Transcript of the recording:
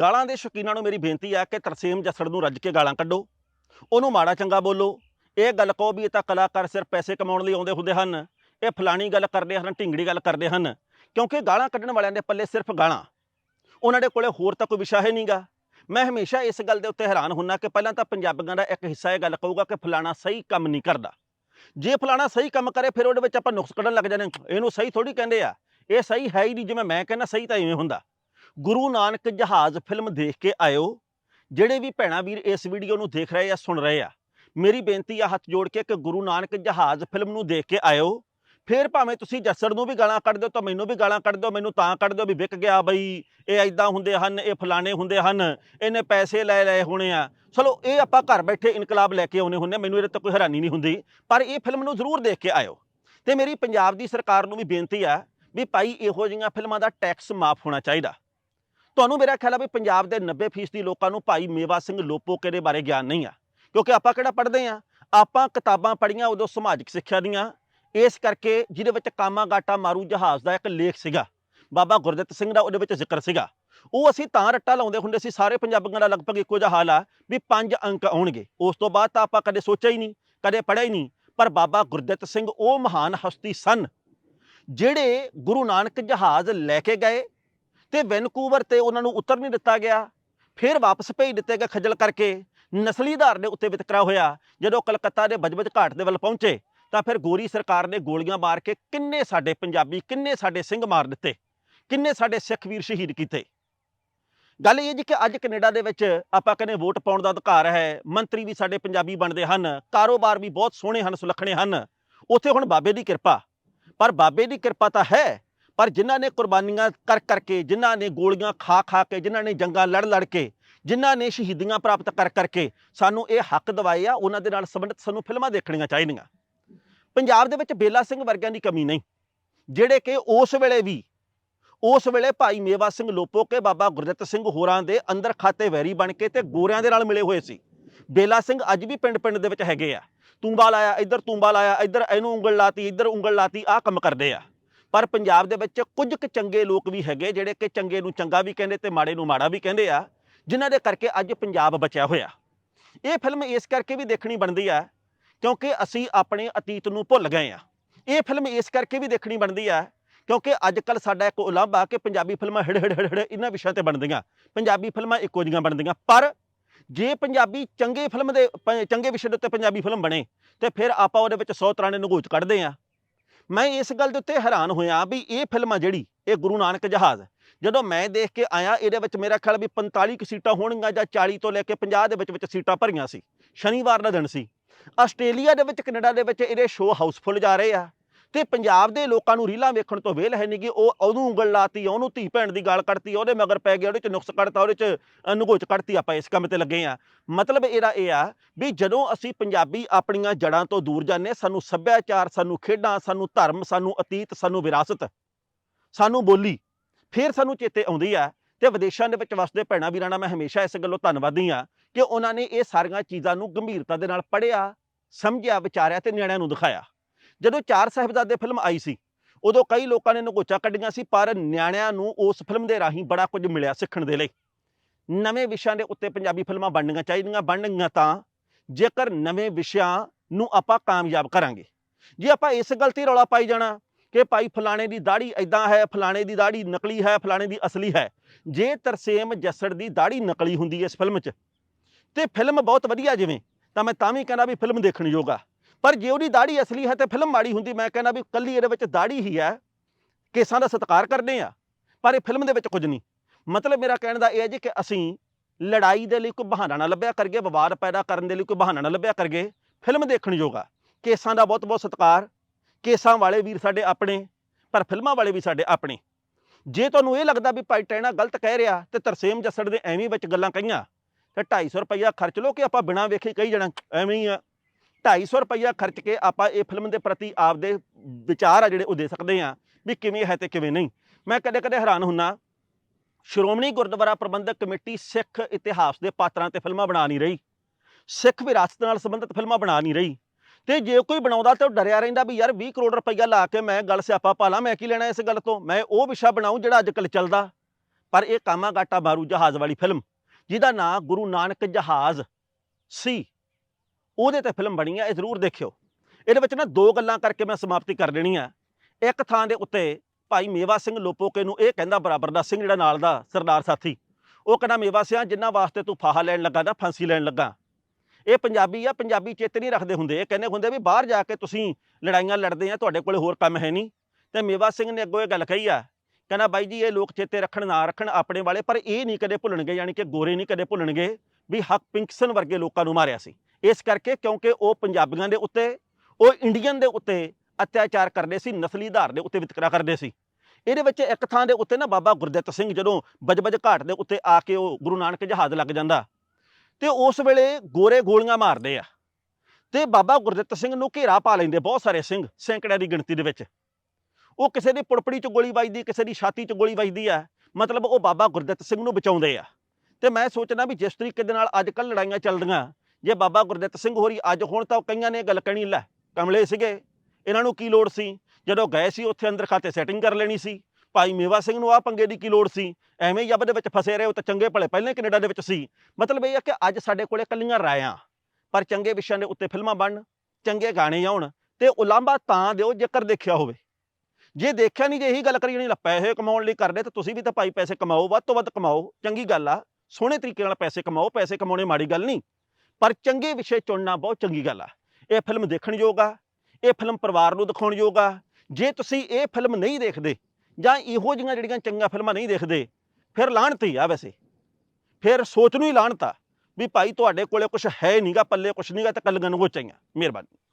ਗਾਲਾਂ ਦੇ ਸ਼ੌਕੀਨਾਂ ਨੂੰ ਮੇਰੀ ਬੇਨਤੀ ਆ ਕਿ ਤਰਸੇਮ ਜੱਸੜ ਨੂੰ ਰੱਜ ਕੇ ਗਾਲਾਂ ਕੱਢੋ। ਉਹਨੂੰ ਮਾੜਾ ਚੰਗਾ ਬੋਲੋ। ਇਹ ਗੱਲ ਕਹੋ ਵੀ ਇਹ ਤਾਂ ਕਲਾਕਾਰ ਸਿਰਫ ਪੈਸੇ ਕਮਾਉਣ ਲਈ ਆਉਂਦੇ ਹੁੰਦੇ ਹਨ। ਇਹ ਫਲਾਣੀ ਗੱਲ ਕਰਦੇ ਹਨ, ਢਿੰਗੜੀ ਗੱਲ ਕਰਦੇ ਹਨ। ਕਿਉਂਕਿ ਗਾਲਾਂ ਕੱਢਣ ਵਾਲਿਆਂ ਦੇ ਪੱਲੇ ਸਿਰਫ ਗਾਲਾਂ। ਉਹਨਾਂ ਦੇ ਕੋਲੇ ਹੋਰ ਤਾਂ ਕੋਈ ਵਿਸ਼ਾ ਹੈ ਨਹੀਂਗਾ। ਮੈਂ ਹਮੇਸ਼ਾ ਇਸ ਗੱਲ ਦੇ ਉੱਤੇ ਹੈਰਾਨ ਹੁੰਨਾ ਕਿ ਪਹਿਲਾਂ ਤਾਂ ਪੰਜਾਬੀਆਂ ਦਾ ਇੱਕ ਹਿੱਸਾ ਇਹ ਗੱਲ ਕਹੂਗਾ ਕਿ ਫਲਾਣਾ ਸਹੀ ਕੰਮ ਨਹੀਂ ਕਰਦਾ। ਜੇ ਫਲਾਣਾ ਸਹੀ ਕੰਮ ਕਰੇ, ਫਿਰ ਉਹਦੇ ਵਿੱਚ ਆਪਾਂ ਨੁਕਸ ਕੱਢਣ ਲੱਗ ਜਾਂਦੇ ਇਹਨੂੰ ਸਹੀ ਥੋੜੀ ਕਹਿੰਦੇ ਆ। ਇਹ ਸਹੀ ਹੈ ਹੀ ਨਹੀਂ, ਜਿਵੇਂ ਮੈਂ ਕਹਿੰਦਾ, ਸਹੀ ਤਾਂ ਇਵੇਂ ਹੁੰਦਾ। ਗੁਰੂ ਨਾਨਕ ਜਹਾਜ਼ ਫਿਲਮ ਦੇਖ ਕੇ ਆਇਓ। ਜਿਹੜੇ ਵੀ ਭੈਣਾ ਵੀਰ ਇਸ ਵੀਡੀਓ ਨੂੰ ਦੇਖ ਰਹੇ ਆ, ਸੁਣ ਰਹੇ ਆ, ਮੇਰੀ ਬੇਨਤੀ ਆ ਹੱਥ ਜੋੜ ਕੇ ਕਿ ਗੁਰੂ ਨਾਨਕ ਜਹਾਜ਼ ਫਿਲਮ ਨੂੰ ਦੇਖ ਕੇ ਆਇਓ। ਫਿਰ ਭਾਵੇਂ ਤੁਸੀਂ ਜੱਸੜ ਨੂੰ ਵੀ ਗਾਲਾਂ ਕੱਢ ਦਿਓ ਤਾਂ ਮੈਨੂੰ ਵੀ ਗਾਲਾਂ ਕੱਢ ਦਿਓ, ਮੈਨੂੰ ਤਾਂ ਕੱਢ ਦਿਓ ਵੀ ਵਿਕ ਗਿਆ ਬਈ, ਇਹ ਐਦਾਂ ਹੁੰਦੇ ਹਨ, ਇਹ ਫਲਾਣੇ ਹੁੰਦੇ ਹਨ, ਇਹਨੇ ਪੈਸੇ ਲੈ ਲਏ ਹੋਣੇ ਆ। ਚਲੋ, ਇਹ ਆਪਾਂ ਘਰ ਬੈਠੇ ਇਨਕਲਾਬ ਲੈ ਕੇ ਆਉਨੇ ਹੁੰਨੇ ਮੈਨੂੰ ਇਹਦੇ ਤੋਂ ਕੋਈ ਹੈਰਾਨੀ ਨਹੀਂ ਹੁੰਦੀ, ਪਰ ਇਹ ਫਿਲਮ ਨੂੰ ਜ਼ਰੂਰ ਦੇਖ ਕੇ ਆਇਓ। ਤੇ ਮੇਰੀ ਪੰਜਾਬ ਦੀ ਸਰਕਾਰ ਨੂੰ ਵੀ ਬੇਨਤੀ ਆ ਵੀ ਭਾਈ ਇਹੋ ਜਿਹੀਆਂ ਫਿਲਮਾਂ ਦਾ ਟੈਕਸ ਮਾਫ ਹੋਣਾ ਚਾਹੀਦਾ। ਤੁਹਾਨੂੰ ਮੇਰਾ ਖਿਆਲ ਆ ਵੀ ਪੰਜਾਬ ਦੇ 90% ਲੋਕਾਂ ਨੂੰ ਭਾਈ ਮੇਵਾ ਸਿੰਘ ਲੋਪੋਕੇ ਦੇ ਬਾਰੇ ਗਿਆਨ ਨਹੀਂ ਆ। ਕਿਉਂਕਿ ਆਪਾਂ ਕਿਹੜਾ ਪੜ੍ਹਦੇ ਆ? ਆਪਾਂ ਕਿਤਾਬਾਂ ਪੜ੍ਹੀਆਂ, ਉਦੋਂ ਸਮਾਜਿਕ ਸਿੱਖਿਆ ਦੀਆਂ। ਇਸ ਕਰਕੇ ਜਿਹਦੇ ਵਿੱਚ ਕਾਮਾ ਗਾਟਾ ਮਾਰੂ ਜਹਾਜ਼ ਦਾ ਇੱਕ ਲੇਖ ਸੀਗਾ। ਬਾਬਾ ਗੁਰਦਿੱਤ ਸਿੰਘ ਦਾ ਉਹਦੇ ਵਿੱਚ ਜ਼ਿਕਰ ਸੀਗਾ। ਉਹ ਅਸੀਂ ਤਾਂ ਰੱਟਾ ਲਾਉਂਦੇ ਹੁੰਦੇ ਸੀ, ਸਾਰੇ ਪੰਜਾਬੀਆਂ ਦਾ ਲਗਭਗ ਇੱਕੋ ਜਿਹਾ ਹਾਲ ਆ ਵੀ ਪੰਜ ਅੰਕ ਆਉਣਗੇ। ਉਸ ਤੋਂ ਬਾਅਦ ਤਾਂ ਆਪਾਂ ਕਦੇ ਸੋਚਿਆ ਹੀ ਨਹੀਂ, ਕਦੇ ਪੜ੍ਹਿਆ ਹੀ ਨਹੀਂ। ਪਰ ਬਾਬਾ ਗੁਰਦਿੱਤ ਸਿੰਘ ਉਹ ਮਹਾਨ ਹਸਤੀ ਸਨ, ਜਿਹੜੇ ਗੁਰੂ ਨਾਨਕ ਜਹਾਜ਼ ਲੈ ਕੇ ਗਏ ਤੇ ਵੈਨਕੂਵਰ ਤੇ ਉਹਨਾਂ ਨੂੰ ਉਤਰ ਨਹੀਂ ਦਿੱਤਾ ਗਿਆ। ਫਿਰ ਵਾਪਸ ਭੇਜ ਦਿੱਤੇ ਗਏ ਖੱਜਲ ਕਰਕੇ। ਨਸਲੀ ਆਧਾਰ ਦੇ ਉੱਤੇ ਵਿਤਕਰਾ ਹੋਇਆ। ਜਦੋਂ ਕਲਕੱਤਾ ਦੇ ਬਜਬਜ ਘਾਟ ਦੇ ਵੱਲ ਪਹੁੰਚੇ, ਤਾਂ ਫਿਰ ਗੋਰੀ ਸਰਕਾਰ ਨੇ ਗੋਲੀਆਂ ਮਾਰ ਕੇ ਕਿੰਨੇ ਸਾਡੇ ਪੰਜਾਬੀ, ਕਿੰਨੇ ਸਾਡੇ ਸਿੰਘ ਮਾਰ ਦਿੱਤੇ। ਕਿੰਨੇ ਸਾਡੇ ਸਿੱਖ ਵੀਰ ਸ਼ਹੀਦ ਕੀਤੇ। ਗੱਲ ਇਹ ਜੀ ਕਿ ਅੱਜ ਕੈਨੇਡਾ ਦੇ ਵਿੱਚ ਆਪਾਂ ਕਹਿੰਦੇ ਵੋਟ ਪਾਉਣ ਦਾ ਅਧਿਕਾਰ ਹੈ। ਮੰਤਰੀ ਵੀ ਸਾਡੇ ਪੰਜਾਬੀ ਬਣਦੇ ਹਨ। ਕਾਰੋਬਾਰ ਵੀ ਬਹੁਤ ਸੋਹਣੇ ਹਨ, ਸੁਲੱਖਣੇ ਹਨ। ਉੱਥੇ ਹੁਣ ਬਾਬੇ ਦੀ ਕਿਰਪਾ। ਪਰ ਬਾਬੇ ਦੀ ਕਿਰਪਾ ਤਾਂ ਹੈ। ਪਰ ਜਿਨ੍ਹਾਂ ਨੇ ਕੁਰਬਾਨੀਆਂ ਕਰ ਕਰਕੇ, ਜਿਨ੍ਹਾਂ ਨੇ ਗੋਲੀਆਂ ਖਾ ਖਾ ਕੇ, ਜਿਨ੍ਹਾਂ ਨੇ ਜੰਗਾਂ ਲੜ ਲੜ ਕੇ, ਜਿਨ੍ਹਾਂ ਨੇ ਸ਼ਹੀਦੀਆਂ ਪ੍ਰਾਪਤ ਕਰ ਕਰਕੇ ਸਾਨੂੰ ਇਹ ਹੱਕ ਦਿਵਾਏ ਆ, ਉਹਨਾਂ ਦੇ ਨਾਲ ਸੰਬੰਧਿਤ ਸਾਨੂੰ ਫਿਲਮਾਂ ਦੇਖਣੀਆਂ ਚਾਹੀਦੀਆਂ। ਪੰਜਾਬ ਦੇ ਵਿੱਚ ਬੇਲਾ ਸਿੰਘ ਵਰਗਿਆਂ ਦੀ ਕਮੀ ਨਹੀਂ। ਜਿਹੜੇ ਕਿ ਉਸ ਵੇਲੇ ਵੀ, ਉਸ ਵੇਲੇ ਭਾਈ ਮੇਵਾ ਸਿੰਘ ਲੋਪੋ ਕੇ ਬਾਬਾ ਗੁਰਦਿੱਤ ਸਿੰਘ ਹੋਰਾਂ ਦੇ ਅੰਦਰ ਖਾਤੇ ਵੈਰੀ ਬਣ ਕੇ ਤੇ ਗੋਰਿਆਂ ਦੇ ਨਾਲ ਮਿਲੇ ਹੋਏ ਸੀ। ਬੇਲਾ ਸਿੰਘ ਅੱਜ ਵੀ ਪਿੰਡ-ਪਿੰਡ ਦੇ ਵਿੱਚ ਹੈਗੇ ਆ। ਤੂੰਬਾ ਲਾਇਆ, ਇੱਧਰ ਤੂੰਬਾ ਲਾਇਆ, ਇੱਧਰ ਇਹਨੂੰ ਉਂਗਲ ਲਾਤੀ, ਇੱਧਰ ਉਂਗਲ ਲਾਤੀ, ਆਹ ਕੰਮ ਕਰਦੇ ਆ। ਪਰ ਪੰਜਾਬ ਦੇ ਵਿੱਚ ਕੁਝ ਕੁ ਚੰਗੇ ਲੋਕ ਵੀ ਹੈਗੇ ਜਿਹੜੇ ਕਿ ਚੰਗੇ ਨੂੰ ਚੰਗਾ ਵੀ ਕਹਿੰਦੇ ਤੇ ਮਾੜੇ ਨੂੰ ਮਾੜਾ ਵੀ ਕਹਿੰਦੇ ਆ, ਜਿਨ੍ਹਾਂ ਦੇ ਕਰਕੇ ਅੱਜ ਪੰਜਾਬ ਬਚਿਆ ਹੋਇਆ। ਇਹ ਫਿਲਮ ਇਸ ਕਰਕੇ ਵੀ ਦੇਖਣੀ ਬਣਦੀ ਆ ਕਿਉਂਕਿ ਅਸੀਂ ਆਪਣੇ ਅਤੀਤ ਨੂੰ ਭੁੱਲ ਗਏ ਆ। ਇਹ ਫਿਲਮ ਇਸ ਕਰਕੇ ਵੀ ਦੇਖਣੀ ਬਣਦੀ ਆ ਕਿਉਂਕਿ ਅੱਜ ਕੱਲ ਸਾਡਾ ਇੱਕ ਉਲੰਭਾ ਕਿ ਪੰਜਾਬੀ ਫਿਲਮਾਂ ਹਿੜ ਹਿੜ ਹਿੜ ਇਹਨਾਂ ਵਿਸ਼ਿਆਂ ਤੇ ਬਣਦੀਆਂ। ਪੰਜਾਬੀ ਫਿਲਮਾਂ ਇੱਕੋ ਜਿਹੀਆਂ ਬਣਦੀਆਂ। ਪਰ ਜੇ ਪੰਜਾਬੀ ਚੰਗੇ ਫਿਲਮ ਦੇ ਪ- ਚੰਗੇ ਵਿਸ਼ੇ ਦੇ ਉੱਤੇ ਪੰਜਾਬੀ ਫਿਲਮ ਬਣੇ ਤੇ ਫਿਰ ਆਪਾਂ ਉਹਦੇ ਵਿੱਚ 100 ਤਰ੍ਹਾਂ ਦੇ ਨਗੋਚ ਕੱਢਦੇ ਆ। ਮੈਂ ਇਸ ਗੱਲ ਦੇ ਉੱਤੇ ਹੈਰਾਨ ਹੋਇਆ ਵੀ ਇਹ ਫਿਲਮ ਆ ਜਿਹੜੀ, ਇਹ ਗੁਰੂ ਨਾਨਕ ਜਹਾਜ਼। ਜਦੋਂ ਮੈਂ ਦੇਖ ਕੇ ਆਇਆ, ਇਹਦੇ ਵਿੱਚ ਮੇਰਾ ਖਿਆਲ ਵੀ 45 ਕੁ ਸੀਟਾਂ ਹੋਣਗੀਆਂ ਜਾਂ 40 ਤੋਂ ਲੈ ਕੇ 50 ਦੇ ਵਿੱਚ ਵਿੱਚ ਸੀਟਾਂ ਭਰੀਆਂ ਸੀ। ਸ਼ਨੀਵਾਰ ਦਾ ਦਿਨ ਸੀ। ਆਸਟ੍ਰੇਲੀਆ ਦੇ ਵਿੱਚ, ਕੈਨੇਡਾ ਦੇ ਵਿੱਚ ਇਹਦੇ ਸ਼ੋਅ ਹਾਊਸਫੁੱਲ ਜਾ ਰਹੇ ਆ। ਤੇ ਪੰਜਾਬ ਦੇ ਲੋਕਾਂ ਨੂੰ ਰੀਲਾਂ ਵੇਖਣ ਤੋਂ ਵੇਲ ਹੈ ਨਹੀਂ ਕਿ ਉਹ ਉਹਨੂੰ ਉਂਗਲ ਲਾਤੀ ਉਹਨੂੰ ਧੀ ਭੈਣ ਦੀ ਗਾਲ ਕੱਢਤੀ ਉਹਦੇ ਮਗਰ ਪੈ ਗਿਆ ਉਹਦੇ ਚ ਨੁਕਸ ਕੱਢਤਾ ਉਹਦੇ ਚ ਅ, ਨਗੋਚ ਕੱਢਤੀ ਆਪਾਂ ਇਸ ਕੰਮ ਤੇ ਲੱਗੇ ਆ। ਮਤਲਬ ਇਹਦਾ ਇਹ ਆ ਵੀ ਜਦੋਂ ਅਸੀਂ ਪੰਜਾਬੀ ਆਪਣੀਆਂ ਜੜਾਂ ਤੋਂ ਦੂਰ ਜਾਂਦੇ ਸਾਨੂੰ ਸੱਭਿਆਚਾਰ ਸਾਨੂੰ ਖੇਡਾਂ ਸਾਨੂੰ ਧਰਮ ਸਾਨੂੰ ਅਤੀਤ ਸਾਨੂੰ ਵਿਰਾਸਤ ਸਾਨੂੰ ਬੋਲੀ ਫਿਰ ਸਾਨੂੰ ਚੇਤੇ ਆਉਂਦੀ ਆ ਤੇ ਵਿਦੇਸ਼ਾਂ ਦੇ ਵਿੱਚ ਵਸਦੇ ਭੈਣਾਂ ਵੀਰਾਂ ਨਾਲ ਮੈਂ ਹਮੇਸ਼ਾ ਇਸ ਗੱਲੋਂ ਧੰਨਵਾਦੀ ਆ ਕਿ ਉਹਨਾਂ ਨੇ ਇਹ ਸਾਰੀਆਂ ਚੀਜ਼ਾਂ ਨੂੰ ਗੰਭੀਰਤਾ ਦੇ ਨਾਲ ਪੜ੍ਹਿਆ ਸਮਝਿਆ ਵਿਚਾਰਿਆ ਤੇ ਨਿਆਣਿਆਂ ਨੂੰ ਦਿਖਾਇਆ। ਜਦੋਂ ਚਾਰ ਸਾਹਿਬਜ਼ਾਦੇ ਫਿਲਮ ਆਈ ਸੀ, ਉਦੋਂ ਕਈ ਲੋਕਾਂ ਨੇ ਨਗੋਚਾ ਕੱਢੀਆਂ ਸੀ, ਪਰ ਨਿਆਣਿਆਂ ਨੂੰ ਉਸ ਫਿਲਮ ਦੇ ਰਾਹੀਂ ਬੜਾ ਕੁਝ ਮਿਲਿਆ ਸਿੱਖਣ ਦੇ ਲਈ। ਨਵੇਂ ਵਿਸ਼ਿਆਂ ਦੇ ਉੱਤੇ ਪੰਜਾਬੀ ਫਿਲਮਾਂ ਬਣਨੀਆਂ ਚਾਹੀਦੀਆਂ ਬਣਨਗੀਆਂ ਤਾਂ ਜੇਕਰ ਨਵੇਂ ਵਿਸ਼ਿਆਂ ਨੂੰ ਆਪਾਂ ਕਾਮਯਾਬ ਕਰਾਂਗੇ। ਜੇ ਆਪਾਂ ਇਸ ਗੱਲ ਤੇ ਰੌਲਾ ਪਾਈ ਜਾਣਾ ਕਿ ਭਾਈ ਫਲਾਣੇ ਦੀ ਦਾੜੀ ਐਦਾਂ ਹੈ, ਫਲਾਣੇ ਦੀ ਦਾੜੀ ਨਕਲੀ ਹੈ, ਫਲਾਣੇ ਦੀ ਅਸਲੀ ਹੈ, ਜੇ ਤਰਸੇਮ ਜੱਸੜ ਦੀ ਦਾੜੀ ਨਕਲੀ ਹੁੰਦੀ ਇਸ ਫਿਲਮ 'ਚ, ਤੇ ਫਿਲਮ ਬਹੁਤ ਵਧੀਆ ਜਿਵੇਂ, ਤਾਂ ਮੈਂ ਤਾਂ ਵੀ ਕਹਿੰਦਾ ਵੀ ਫਿਲਮ ਦੇਖਣ ਯੋਗ ਆ। ਪਰ ਜੇ ਉਹਦੀ ਦਾੜੀ ਅਸਲੀ ਹੈ ਤੇ ਫਿਲਮ ਮਾੜੀ ਹੁੰਦੀ, ਮੈਂ ਕਹਿੰਦਾ ਵੀ ਕੱਲੀ ਇਹਦੇ ਵਿੱਚ ਦਾੜੀ ਹੀ ਹੈ, ਕੇਸਾਂ ਦਾ ਸਤਿਕਾਰ ਕਰਦੇ ਆ ਪਰ ਇਹ ਫਿਲਮ ਦੇ ਵਿੱਚ ਕੁਝ ਨਹੀਂ। ਮਤਲਬ ਮੇਰਾ ਕਹਿਣ ਦਾ ਇਹ ਹੈ ਜੀ ਕਿ ਅਸੀਂ ਲੜਾਈ ਦੇ ਲਈ ਕੋਈ ਬਹਾਨਾ ਨਾ ਲੱਭਿਆ ਕਰਗੇ ਵਿਵਾਦ ਪੈਦਾ ਕਰਨ ਦੇ ਲਈ ਕੋਈ ਬਹਾਨਾ ਨਾ ਲੱਭਿਆ ਕਰਗੇ ਫਿਲਮ ਦੇਖਣ ਯੋਗ ਆ। ਕੇਸਾਂ ਦਾ ਬਹੁਤ ਬਹੁਤ ਸਤਿਕਾਰ, ਕੇਸਾਂ ਵਾਲੇ ਵੀਰ ਸਾਡੇ ਆਪਣੇ, ਪਰ ਫਿਲਮਾਂ ਵਾਲੇ ਵੀ ਸਾਡੇ ਆਪਣੇ। ਜੇ ਤੁਹਾਨੂੰ ਇਹ ਲੱਗਦਾ ਵੀ ਭਾਈ ਟੈਣਾ ਗਲਤ ਕਹਿ ਰਿਹਾ ਤੇ ਤਰਸੇਮ ਜੱਸੜ ਦੇ ਐਵੇਂ ਵਿੱਚ ਗੱਲਾਂ ਕਹੀਆਂ, ਤੇ 250 ਰੁਪਈਆ ਖਰਚ ਲਓ ਕਿ ਆਪਾਂ ਬਿਨਾਂ ਵੇਖੇ ਕਹੀ ਜਾਣਾ, ਐਵੇਂ ਹੀ ਆ। 250 ਰੁਪਈਆ ਖਰਚ ਕੇ ਆਪਾਂ ਇਹ ਫਿਲਮ ਦੇ ਪ੍ਰਤੀ ਆਪਦੇ ਵਿਚਾਰ ਆ ਜਿਹੜੇ ਉਹ ਦੇ ਸਕਦੇ ਆ ਵੀ ਕਿਵੇਂ ਹੈ ਤੇ ਕਿਵੇਂ ਨਹੀਂ। ਮੈਂ ਕਦੇ ਕਦੇ ਹੈਰਾਨ ਹੁੰਨਾ, ਸ਼੍ਰੋਮਣੀ ਗੁਰਦੁਆਰਾ ਪ੍ਰਬੰਧਕ ਕਮੇਟੀ ਸਿੱਖ ਇਤਿਹਾਸ ਦੇ ਪਾਤਰਾਂ ਤੇ ਫਿਲਮਾਂ ਬਣਾ ਨਹੀਂ ਰਹੀ। ਸਿੱਖ ਵਿਰਾਸਤ ਨਾਲ ਸੰਬੰਧਿਤ ਫਿਲਮਾਂ ਬਣਾ ਨਹੀਂ ਰਹੀ। ਤੇ ਜੇ ਕੋਈ ਬਣਾਉਂਦਾ ਤੇ ਉਹ ਡਰਿਆ ਰਹਿੰਦਾ ਵੀ ਯਾਰ 20 ਕਰੋੜ ਰੁਪਈਆ ਲਾ ਕੇ ਮੈਂ ਗੱਲ ਸਿਆਪਾ ਪਾ ਲਾਂ, ਮੈਂ ਕੀ ਲੈਣਾ ਇਸ ਗੱਲ ਤੋਂ? ਮੈਂ ਉਹ ਵਿਸ਼ਾ ਬਣਾਉਂ ਜਿਹੜਾ ਅੱਜ ਕੱਲ੍ਹ ਚੱਲਦਾ। ਪਰ ਇਹ ਕਾਮਾਗਾਟਾ ਬਾਰੂ ਜਹਾਜ਼ ਵਾਲੀ ਫਿਲਮ, ਜਿਹਦਾ ਨਾਂ ਗੁਰੂ ਨਾਨਕ ਜਹਾਜ਼ ਸੀ। ਉਹਦੇ ਤੇ ਫਿਲਮ ਬਣੀ ਆ, ਇਹ ਜ਼ਰੂਰ ਦੇਖਿਓ। ਇਹਦੇ ਵਿੱਚ ਨਾ ਦੋ ਗੱਲਾਂ ਕਰਕੇ ਮੈਂ ਸਮਾਪਤੀ ਕਰ ਦੇਣੀ ਆ ਇੱਕ ਥਾਂ ਦੇ ਉੱਤੇ ਭਾਈ ਮੇਵਾ ਸਿੰਘ ਲੋਪੋਕੇ ਨੂੰ ਇਹ ਕਹਿੰਦਾ ਬਰਾਬਰ ਦਾ, ਸਿੰਘ ਜਿਹੜਾ ਨਾਲ ਦਾ ਸਰਦਾਰ ਸਾਥੀ, ਉਹ ਕਹਿੰਦਾ, ਮੇਵਾ ਸਿਆ, ਜਿੰਨਾ ਵਾਸਤੇ ਤੂੰ ਫਾਹਾ ਲੈਣ ਲੱਗਾ ਨਾ, ਫਾਂਸੀ ਲੈਣ ਲੱਗਾ। ਇਹ ਪੰਜਾਬੀ ਆ, ਪੰਜਾਬੀ ਚਿੱਤ ਨਹੀਂ ਰੱਖਦੇ ਹੁੰਦੇ। ਇਹ ਕਹਿੰਦੇ ਹੁੰਦੇ ਵੀ ਬਾਹਰ ਜਾ ਕੇ ਤੁਸੀਂ ਲੜਾਈਆਂ ਲੜਦੇ ਆ, ਤੁਹਾਡੇ ਕੋਲੇ ਹੋਰ ਕੰਮ ਹੈ ਨਹੀਂ। ਤੇ ਮੇਵਾ ਸਿੰਘ ਨੇ ਅੱਗੋਂ ਇਹ ਗੱਲ ਕਹੀ ਆ, ਕਹਿੰਦਾ, ਬਾਈ ਜੀ, ਇਹ ਲੋਕ ਚੇਤੇ ਰੱਖਣ, ਨਾ ਰੱਖਣ ਆਪਣੇ ਵਾਲੇ, ਪਰ ਇਹ ਨਹੀਂ ਕਦੇ ਭੁੱਲਣਗੇ, ਯਾਨੀ ਕਿ ਗੋਰੇ ਨਹੀਂ ਕਦੇ ਭੁੱਲਣਗੇ ਵੀ ਹੱਕ ਪਿੰਕਸਨ ਵਰਗੇ ਲੋਕਾਂ ਨੂੰ ਮਾਰਿਆ ਸੀ। ਇਸ ਕਰਕੇ ਕਿਉਂਕਿ ਉਹ ਪੰਜਾਬੀਆਂ ਦੇ ਉੱਤੇ, ਉਹ ਇੰਡੀਅਨ ਦੇ ਉੱਤੇ ਅਤਿਆਚਾਰ ਕਰਦੇ ਸੀ, ਨਸਲੀ ਆਧਾਰ ਦੇ ਉੱਤੇ ਵਿਤਕਰਾ ਕਰਦੇ ਸੀ। ਇਹਦੇ ਵਿੱਚ ਇੱਕ ਥਾਂ ਦੇ ਉੱਤੇ ਨਾ ਬਾਬਾ ਗੁਰਦਿੱਤ ਸਿੰਘ ਜਦੋਂ ਬਜਬਜ ਘਾਟ ਦੇ ਉੱਤੇ ਆ ਕੇ ਉਹ ਗੁਰੂ ਨਾਨਕ ਜਹਾਜ਼ ਲੱਗ ਜਾਂਦਾ, ਤੇ ਉਸ ਵੇਲੇ ਗੋਰੇ ਗੋਲੀਆਂ ਮਾਰਦੇ ਆ। ਤੇ ਬਾਬਾ ਗੁਰਦਿੱਤ ਸਿੰਘ ਨੂੰ ਘੇਰਾ ਪਾ ਲੈਂਦੇ ਬਹੁਤ ਸਾਰੇ ਸਿੰਘ ਸੈਂਕੜਿਆਂ ਦੀ ਗਿਣਤੀ ਦੇ ਵਿੱਚ। ਉਹ ਕਿਸੇ ਦੀ ਪੁੜਪੜੀ 'ਚ ਗੋਲੀ ਵੱਜਦੀ, ਕਿਸੇ ਦੀ ਛਾਤੀ 'ਚ ਗੋਲੀ ਵੱਜਦੀ ਆ, ਮਤਲਬ ਉਹ ਬਾਬਾ ਗੁਰਦਿੱਤ ਸਿੰਘ ਨੂੰ ਬਚਾਉਂਦੇ ਆ। ਤੇ ਮੈਂ ਸੋਚਦਾ ਵੀ ਜਿਸ ਤਰੀਕੇ ਦੇ ਨਾਲ ਅੱਜ ਕੱਲ ਲੜਾਈਆਂ ਚੱਲਦੀਆਂ ਜੇ ਬਾਬਾ ਗੁਰਦਿੱਤ ਸਿੰਘ ਹੋਰੀ ਅੱਜ ਹੁਣ ਤਾਂ ਕਈਆਂ ਨੇ ਗੱਲ ਕਹਿਣੀ, ਲੈ ਕਮਲੇ ਸੀਗੇ, ਇਹਨਾਂ ਨੂੰ ਕੀ ਲੋੜ ਸੀ? ਜਦੋਂ ਗਏ ਸੀ ਉੱਥੇ ਅੰਦਰ ਖਾਤੇ ਸੈਟਿੰਗ ਕਰ ਲੈਣੀ ਸੀ, ਭਾਈ ਮੇਵਾ ਸਿੰਘ ਨੂੰ ਆ ਪੰਗੇ ਦੀ ਕੀ ਲੋੜ ਸੀ? ਐਵੇਂ ਹੀ ਦੇ ਵਿੱਚ ਫਸੇ ਰਹੇ, ਉਹ ਤਾਂ ਚੰਗੇ ਭਲੇ ਪਹਿਲਾਂ ਹੀ ਕੈਨੇਡਾ ਦੇ ਵਿੱਚ ਸੀ। ਮਤਲਬ ਇਹ ਆ ਕਿ ਅੱਜ ਸਾਡੇ ਕੋਲੇ ਕੱਲੀਆਂ ਰਾਇਆਂ ਪਰ ਚੰਗੇ ਵਿਸ਼ਿਆਂ ਦੇ ਉੱਤੇ ਫਿਲਮਾਂ ਬਣਨ, ਚੰਗੇ ਗਾਣੇ ਆਉਣ, ਤੇ ਉਲਾਂਭਾ ਤਾਂ ਦਿਓ ਜੇਕਰ ਦੇਖਿਆ ਹੋਵੇ। ਜੇ ਦੇਖਿਆ ਨਹੀਂ, ਜੇ ਇਹੀ ਗੱਲ ਕਰੀ ਜਾਣੀ, ਲੈ ਪੈਸੇ ਕਮਾਉਣ ਲਈ ਕਰਦੇ, ਤਾਂ ਤੁਸੀਂ ਵੀ ਤਾਂ ਭਾਈ ਪੈਸੇ ਕਮਾਓ, ਵੱਧ ਤੋਂ ਵੱਧ ਕਮਾਓ, ਚੰਗੀ ਗੱਲ ਆ, ਸੋਹਣੇ ਤਰੀਕੇ ਨਾਲ ਪੈਸੇ ਕਮਾਓ, ਪੈਸੇ ਕਮਾਉਣੇ ਮਾੜੀ ਗੱਲ ਨਹੀਂ। ਪਰ ਚੰਗੇ ਵਿਸ਼ੇ ਚੁਣਨਾ ਬਹੁਤ ਚੰਗੀ ਗੱਲ ਆ। ਇਹ ਫਿਲਮ ਦੇਖਣ ਯੋਗ ਆ, ਇਹ ਫਿਲਮ ਪਰਿਵਾਰ ਨੂੰ ਦਿਖਾਉਣ ਯੋਗ ਆ। ਜੇ ਤੁਸੀਂ ਇਹ ਫਿਲਮ ਨਹੀਂ ਦੇਖਦੇ ਜਾਂ ਇਹੋ ਜਿਹੀਆਂ ਜਿਹੜੀਆਂ ਚੰਗੀਆਂ ਫਿਲਮਾਂ ਨਹੀਂ ਦੇਖਦੇ, ਫਿਰ ਲਾਹਣਤੀ ਆ ਵੈਸੇ। ਫਿਰ ਸੋਚ ਨੂੰ ਹੀ ਲਾਹਣਤਾ ਵੀ ਭਾਈ ਤੁਹਾਡੇ ਕੋਲੇ ਕੁਝ ਹੈ ਨਹੀਂਗਾ ਪੱਲੇ ਕੁਝ ਨਹੀਂਗਾ ਤਾਂ ਕੱਲੀਆਂ ਨੂੰ ਚਾਹੀਆਂ। ਮਿਹਰਬਾਨੀ।